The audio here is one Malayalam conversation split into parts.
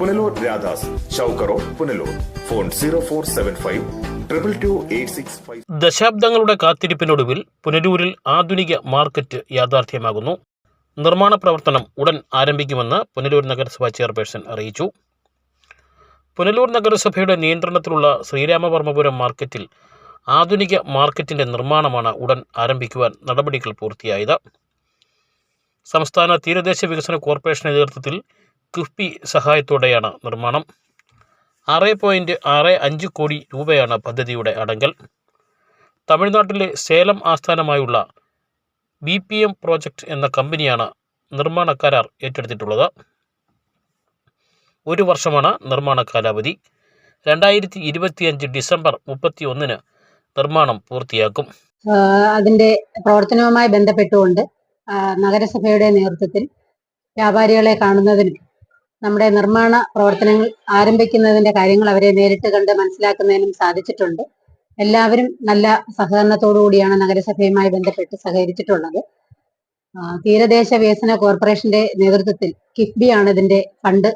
Punalur Radhas ചൗക്കറോ Punalur. Phone zero four seven five triple two eight six five ദശാബ്ദങ്ങളുടെ കാത്തിരിപ്പിനൊടുവിൽ പുനലൂരിൽ ആധുനിക മാർക്കറ്റ് യാഥാർത്ഥ്യമാകുന്നു. നിർമ്മാണ പ്രവർത്തനം ഉടൻ ആരംഭിക്കുമെന്ന് പുനലൂർ നഗരസഭാ ചെയർപേഴ്സൺ അറിയിച്ചു. പുനലൂർ നഗരസഭയുടെ നിയന്ത്രണത്തിലുള്ള ശ്രീരാമവർമ്മപുരം മാർക്കറ്റിൽ ആധുനിക മാർക്കറ്റിന്റെ നിർമ്മാണമാണ് ഉടൻ ആരംഭിക്കുവാൻ നടപടികൾ പൂർത്തിയായത്. സംസ്ഥാന തീരദേശ വികസന കോർപ്പറേഷൻ നേതൃത്വത്തിൽ കിഫ്ബി സഹായത്തോടെയാണ് നിർമ്മാണം. ആറ് പോയിന്റ് ആറ് അഞ്ച് കോടി രൂപയാണ് പദ്ധതിയുടെ അടങ്കൽ. തമിഴ്നാട്ടിലെ സേലം ആസ്ഥാനമായുള്ള ബി പി എം പ്രോജക്റ്റ് എന്ന കമ്പനിയാണ് നിർമ്മാണ കരാർ ഏറ്റെടുത്തിട്ടുള്ളത്. ഒരു വർഷമാണ് നിർമ്മാണ കാലാവധി. രണ്ടായിരത്തി ഇരുപത്തിയഞ്ച് ഡിസംബർ മുപ്പത്തി ഒന്നിന് നിർമ്മാണം പൂർത്തിയാക്കും. അതിന്റെ പ്രവർത്തനവുമായി ബന്ധപ്പെട്ടുകൊണ്ട് നഗരസഭയുടെ നേതൃത്വത്തിൽ വ്യാപാരികളെ കാണുന്നതിന് നമ്മുടെ നിർമ്മാണ പ്രവർത്തനങ്ങൾ ആരംഭിക്കുന്നതിന്റെ കാര്യങ്ങൾ അവരെ നേരിട്ട് കണ്ട് മനസ്സിലാക്കുന്നതിനും സാധിച്ചിട്ടുണ്ട്. എല്ലാവരും നല്ല സഹകരണത്തോടു കൂടിയാണ് നഗരസഭയുമായി ബന്ധപ്പെട്ട് സഹകരിച്ചിട്ടുള്ളത്. തീരദേശ വികസന കോർപ്പറേഷന്റെ നേതൃത്വത്തിൽ കിഫ്ബി ആണ് ഇതിന്റെ ഫണ്ട്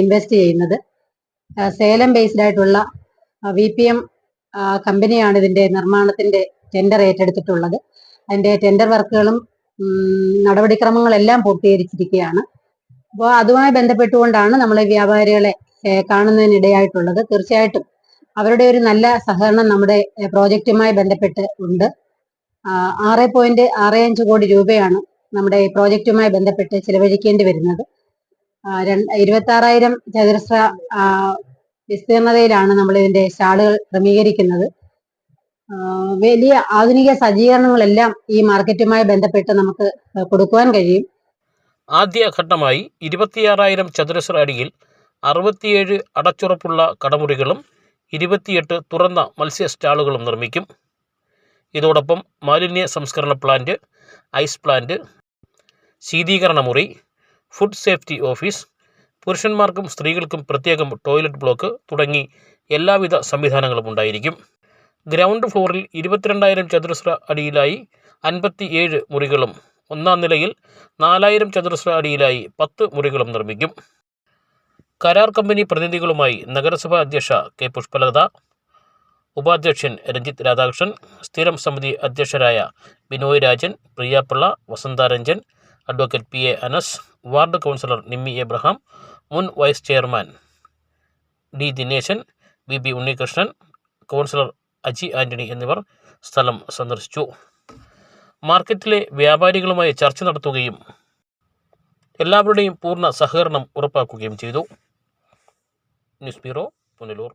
ഇൻവെസ്റ്റ് ചെയ്യുന്നത്. സേലം ബേസ്ഡ് ആയിട്ടുള്ള വി പി എം കമ്പനിയാണ് ഇതിന്റെ നിർമ്മാണത്തിന്റെ ടെൻഡർ ഏറ്റെടുത്തിട്ടുള്ളത്. അതിന്റെ ടെൻഡർ വർക്കുകളും നടപടിക്രമങ്ങളെല്ലാം പൂർത്തീകരിച്ചിരിക്കുകയാണ്. അപ്പോൾ അതുമായി ബന്ധപ്പെട്ടുകൊണ്ടാണ് നമ്മൾ വ്യാപാരികളെ കാണുന്നതിനിടയായിട്ടുള്ളത്. തീർച്ചയായിട്ടും അവരുടെ ഒരു നല്ല സഹകരണം നമ്മുടെ പ്രോജക്റ്റുമായി ബന്ധപ്പെട്ട് ഉണ്ട്. ആറ് പോയിന്റ് ആറ് അഞ്ച് കോടി രൂപയാണ് നമ്മുടെ ഈ പ്രോജക്റ്റുമായി ബന്ധപ്പെട്ട് ചിലവഴിക്കേണ്ടി വരുന്നത്. ഇരുപത്തി ആറായിരം ചതുരശ്ര വിസ്തീർണതയിലാണ് നമ്മൾ ഇതിന്റെ സ്റ്റാളുകൾ ക്രമീകരിക്കുന്നത്. വലിയ ആധുനിക സജ്ജീകരണങ്ങളെല്ലാം ഈ മാർക്കറ്റുമായി ബന്ധപ്പെട്ട് നമുക്ക് കൊടുക്കുവാൻ കഴിയും. ആദ്യഘട്ടമായി ഇരുപത്തിയാറായിരം ചതുരശ്ര അടിയിൽ അറുപത്തിയേഴ് അടച്ചുറപ്പുള്ള കടമുറികളും ഇരുപത്തിയെട്ട് തുറന്ന മത്സ്യ സ്റ്റാളുകളും നിർമ്മിക്കും. ഇതോടൊപ്പം മാലിന്യ സംസ്കരണ പ്ലാന്റ് ഐസ് പ്ലാന്റ് ശീതീകരണ മുറി ഫുഡ് സേഫ്റ്റി ഓഫീസ് പുരുഷന്മാർക്കും സ്ത്രീകൾക്കും പ്രത്യേകം ടോയ്ലറ്റ് ബ്ലോക്ക് തുടങ്ങി എല്ലാവിധ സംവിധാനങ്ങളും ഉണ്ടായിരിക്കും. ഗ്രൗണ്ട് ഫ്ലോറിൽ ഇരുപത്തിരണ്ടായിരം ചതുരശ്ര അടിയിലായി അൻപത്തി മുറികളും ഒന്നാം നിലയിൽ നാലായിരം ചതുരശ്ര അടിയിലായി പത്ത് മുറികളും നിർമ്മിക്കും. കരാർ കമ്പനി പ്രതിനിധികളുമായി നഗരസഭാ അധ്യക്ഷ കെ പുഷ്പലത ഉപാധ്യക്ഷൻ രഞ്ജിത്ത് രാധാകൃഷ്ണൻ സ്ഥിരം സമിതി അധ്യക്ഷരായ Binoy Rajan Priya Pillai Vasantharanjan advocate P A Anas ward councillor Nimmi Abraham മുൻ vice chairman D Dineshan B B Unnikrishnan councillor Aji Antony എന്നിവർ സ്ഥലം സന്ദർശിച്ചു. മാർക്കറ്റിലെ വ്യാപാരികളുമായി ചർച്ച നടത്തുകയും എല്ലാവരുടെയും പൂർണ സഹകരണം ഉറപ്പാക്കുകയും ചെയ്തു. News bureau Punalur.